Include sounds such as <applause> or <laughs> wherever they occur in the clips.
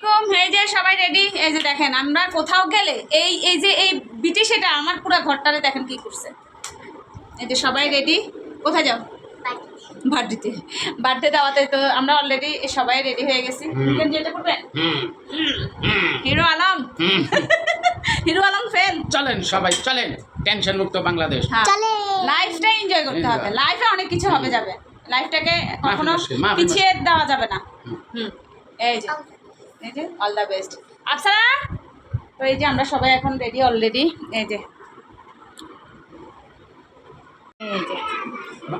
এরকম এই যে সবাই রেডি এই যে দেখেন আমরা কোথাও গেলে এই এই যে এই বিটি সেটা আমার পুরো ঘরটারে দেখেন কি করছে। এই যে সবাই রেডি কোথায় যাও? বার্থডেতে বার্থডে দাওয়াতে তো আমরা অলরেডি সবাই রেডি হয়ে গেছি। যেটা করবেন হুম। হুম। হিরো আলম। <laughs> হিরো আলম ফেল চলেন সবাই চলেন। টেনশন মুক্ত বাংলাদেশ। চলে লাইফটা এনজয় করতে হবে। লাইফে অনেক কিছু হবে যাবে। লাইফটাকে কখনো পিছিয়ে দেওয়া যাবে না। হুম। এই যে। এই যে অল দ্য বেস্ট আফসারা তো এই যে আমরা সবাই এখন রেডি অলরেডি এই যে। এই যে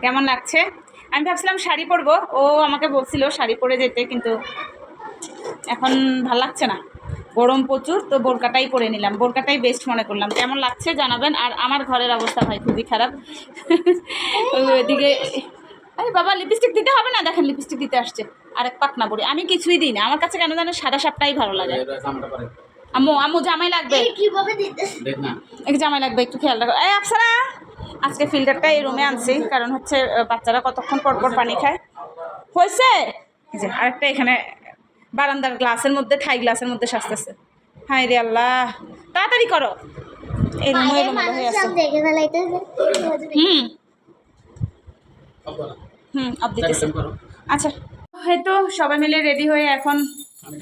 কেমন লাগছে? আমি ভাবছিলাম শাড়ি পরবো ও আমাকে বলছিল শাড়ি পরে যেতে কিন্তু এখন ভালো লাগছে না। গরম প্রচুর তো বোরকাটাই পরে নিলাম। বোরকাটাই বেস্ট মনে করলাম। কেমন লাগছে জানাবেন? আর আমার ঘরের অবস্থা ভাই খুবই খারাপ। ওইদিকে আরে বাবা লিপস্টিক দিতে হবে না? দেখেন লিপস্টিক দিতে আসছে। আরেক পাকনা বড়ি আমি কিছুই দিই না। আমার কাছে কেন জানো সাদা সাপটাই ভালো লাগে। আম্মু আম্মু জামাই লাগবে? কীভাবে দিতে দেখ না। এক জামাই লাগবে একটু খেয়াল রাখো। এই আপসারা আজকে ফিল্টারটা এই রুমে আনছি কারণ হচ্ছে বাচ্চারা কতক্ষণ পর পর পানি খায়। হয়েছে? এই যে আরেকটা এখানে বারান্দার গ্লাসের মধ্যে থাই গ্লাসের মধ্যে সাজতেছে। হাই রে আল্লাহ! তাড়াতাড়ি করো। এই রুমে বাইরের হয়ে মানুষ আছে। সব দেখে ফেলাইতে হুম। হুম আপ দিতেছে। করো আচ্ছা হয়তো সবাই মিলে রেডি হয়ে এখন আমি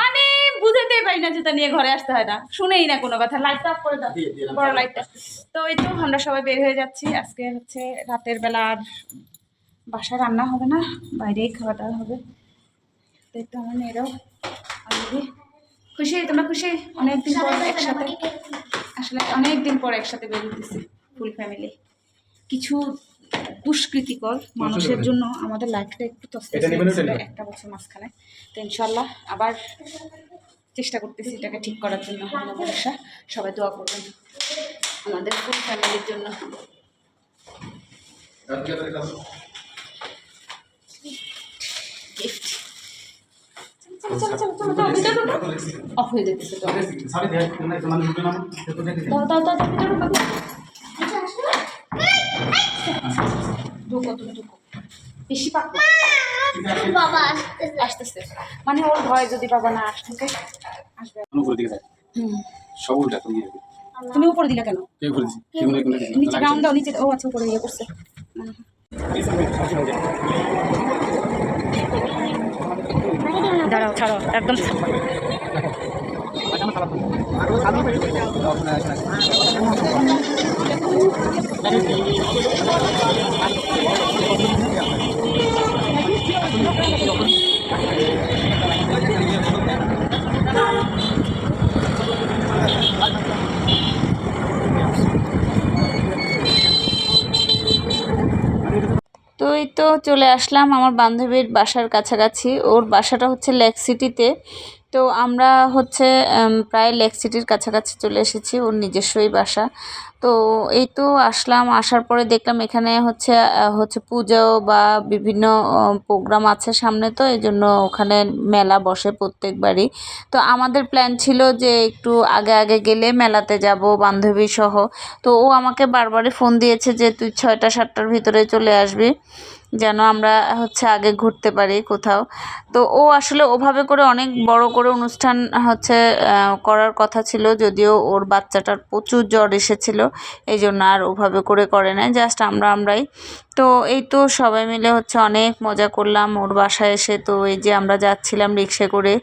মানে বুঝাতেই পারি না জুতা নিয়ে ঘরে আসতে হয় না। শুনেই না কোনো কথা। লাইটটা অফ করে দাও। বড় লাইটটা তো এই তো আমরা সবাই বের হয়ে যাচ্ছি। আজকে হচ্ছে রাতের বেলা আর বাসায় রান্না হবে না বাইরেই খাওয়া দাওয়া হবে। তো এই তো আমার মেয়েরাও অলরেডি খুশি তোমরা খুশি? অনেকদিন পর একসাথে আসলে অনেক দিন পর একসাথে বেরোতেছি ফুল ফ্যামিলি কিছু দুষ্কৃতিকর মানুষের জন্য আমাদের লাইফটা একটু? একটা বছর মাঝখানে। তো ইনশাল্লাহ আবার চেষ্টা করতেছি এটাকে ঠিক করার জন্য। ভালোবাসা সবাই দোয়া করবেন আমাদের ফুল ফ্যামিলির জন্য। অফ হয়ে যেতেছে তো দাও দাও দাও দাও, ভিতরে ঢুকো। তুমি ঢুকো। বেশি পাক বাবা আসতেছে। আসতেছে। মানে ওর ভয় যদি বাবা না আসতে আসবে। হুম। সব উল্টা তুমি তুমি উপরে দিলে কেন? নিচে গ্রাউন্ড দাও নিচে ও আচ্ছা উপরে ইয়ে করছে। দাঁড়াও ছাড়ো একদম তো এই তো চলে আসলাম আমার বান্ধবীর বাসার কাছাকাছি। ওর বাসাটা হচ্ছে লেক সিটিতে। তো আমরা হচ্ছে প্রায় লেক সিটির কাছাকাছি চলে এসেছি, ওর নিজস্বই বাসা। তো এই তো আসলাম, আসার পরে দেখলাম এখানে হচ্ছে হচ্ছে পুজো বা বিভিন্ন প্রোগ্রাম আছে সামনে তো এই জন্য ওখানে মেলা বসে প্রত্যেকবারই। তো আমাদের প্ল্যান ছিল যে একটু আগে আগে গেলে মেলাতে যাব, বান্ধবী সহ। তো ও আমাকে বারবারই ফোন দিয়েছে যে তুই ছয়টা সাতটার ভিতরে চলে আসবি, যেন আমরা হচ্ছে আগে ঘুরতে পারি কোথাও। তো ও আসলে ওভাবে করে অনেক বড় করে অনুষ্ঠান হচ্ছে করার কথা ছিল, যদিও ওর বাচ্চাটার প্রচুর জ্বর এসেছিল। এই জন্য আর ওভাবে করে করে না জাস্ট আমরা আমরাই তো এই তো সবাই মিলে হচ্ছে অনেক মজা করলাম। ওর বাসায় এসে তো এই যে আমরা যাচ্ছিলাম রিক্সা করে,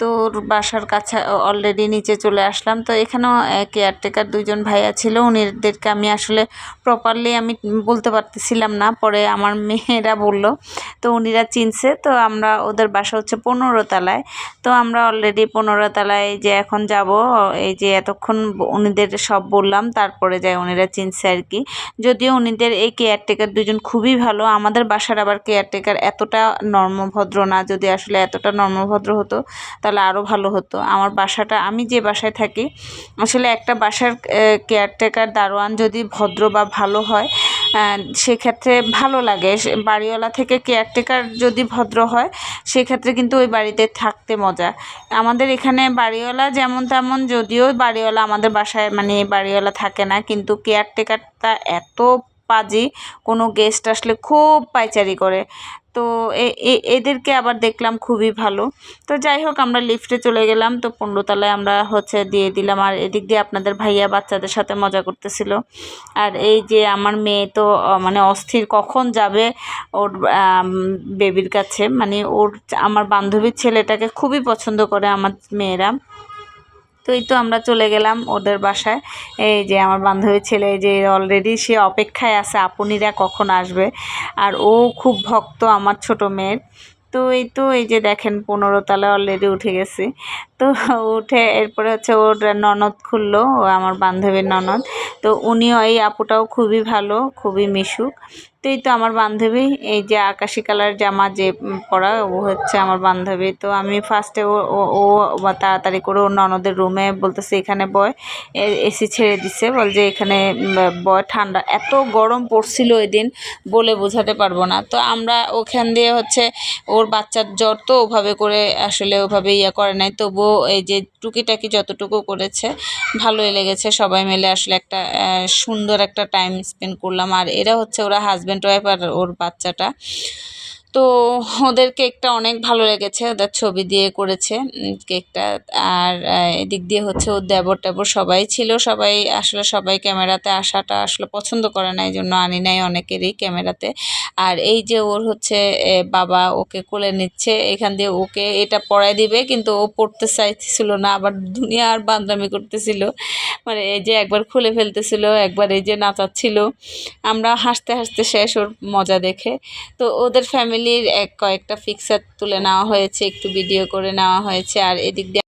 তো ওর বাসার কাছে অলরেডি নিচে চলে আসলাম। তো এখানেও কেয়ারটেকার দুজন ভাইয়া ছিল, উনিদেরকে আমি আসলে প্রপারলি আমি বলতে পারতেছিলাম না। পরে আমার মেয়েরা বলল, তো উনিরা চিনছে, তো আমরা ওদের বাসা হচ্ছে পনেরো তলায়। তো আমরা অলরেডি পনেরো তলায় যে এখন যাব, এই যে এতক্ষণ উনিদের সব বললাম, তারপরে যায় উনিরা চিনছে আর কি। যদিও উনিদের এই কেয়ারটেকার দুজন খুবই ভালো। আমাদের বাসার আবার কেয়ারটেকার এতটা নর্মভদ্র না, যদি আসলে এতটা নর্মভদ্র হতো, তাহলে আরও ভালো হতো। আমার বাসাটা, আমি যে বাসায় থাকি, আসলে একটা বাসার কেয়ারটেকার দারোয়ান যদি ভদ্র বা ভালো হয় সেক্ষেত্রে ভালো লাগে। বাড়িওয়ালা থেকে কেয়ারটেকার যদি ভদ্র হয়, সেক্ষেত্রে কিন্তু ওই বাড়িতে থাকতে মজা। আমাদের এখানে বাড়িওয়ালা যেমন তেমন, যদিও বাড়িওয়ালা আমাদের বাসায় মানে বাড়িওয়ালা থাকে না, কিন্তু কেয়ারটেকারটা এত পাজি, কোনো গেস্ট আসলে খুব পাইচারি করে। তো এদেরকে আবার দেখলাম খুবই ভালো। তো যাই হোক, আমরা লিফটে চলে গেলাম। তো পনেরোতলায় আমরা হচ্ছে দিয়ে দিলাম। আর এদিক দিয়ে আপনাদের ভাইয়া বাচ্চাদের সাথে মজা করতেছিল। আর এই যে আমার মেয়ে তো মানে অস্থির, কখন যাবে ওর বেবির কাছে? মানে ওর, আমার বান্ধবীর ছেলেটাকে খুবই পছন্দ করে আমার মেয়েরা। তো এই তো আমরা চলে গেলাম ওদের বাসায়। এই যে আমার বান্ধবীর ছেলে যে অলরেডি সে অপেক্ষায় আছে, আপুনিরা কখন আসবে? আর ও খুব ভক্ত আমার ছোট মেয়ের। তো এই তো, এই যে দেখেন, পনেরো তলায় অলরেডি উঠে গেছি। তো উঠে এরপরে হচ্ছে ওর ননদ খুললো আমার বান্ধবীর ননদ। তো উনিও, এই আপুটাও খুবই ভালো, খুবই মিশুক। তো এই তো আমার বান্ধবী, এই যে আকাশি কালার জামা যে পরা, ও হচ্ছে আমার বান্ধবী। তো আমি ফার্স্টে ও, ও- তাড়াতাড়ি করে ওর ননদের রুমে বলতেছে, এখানে বয় এসি ছেড়ে দিছে। বল যে এখানে বয়, ঠান্ডা, এত গরম পড়ছিল ওই দিন বলে বোঝাতে পারব না। তো আমরা ওখান দিয়ে হচ্ছে ওর বাচ্চার জ্বর তো ওভাবে করে আসলে ওভাবে ইয়ে করে নাই। তবুও এই যে টুকিটাকি যতটুকু করেছে, ভালোই লেগেছে। সবাই মিলে আসলে একটা সুন্দর একটা টাইম স্পেন্ড করলাম। আর এরা হচ্ছে ওরা হাজব্যান্ড ওয়াইফ আর ওর বাচ্চাটা। তো ওদের কেকটা অনেক ভালো লেগেছে, ওদের ছবি দিয়ে করেছে কেকটা। আর এদিক দিয়ে হচ্ছে ওর দেবর টেবর সবাই ছিল, সবাই আসলে সবাই ক্যামেরাতে আসাটা আসলে পছন্দ করে না এই জন্য আনি নাই অনেকেরই ক্যামেরাতে। আর এই যে ওর হচ্ছে বাবা ওকে কোলে নিচ্ছে, এখান দিয়ে ওকে এটা পড়ায় দিবে, কিন্তু ও পড়তে চাইছিল না, আবার দুনিয়া আর বান্দামি করতেছিল। মানে এই যে একবার খুলে ফেলতেছিল, একবার এই যে নাচাচ্ছিল। আমরা হাসতে হাসতে শেষ ওর মজা দেখে। তো ওদের ফ্যামিলির এক কয়েকটা পিকচার তুলে নেওয়া হয়েছে, একটু ভিডিও করে নেওয়া হয়েছে, আর এদিক দিয়ে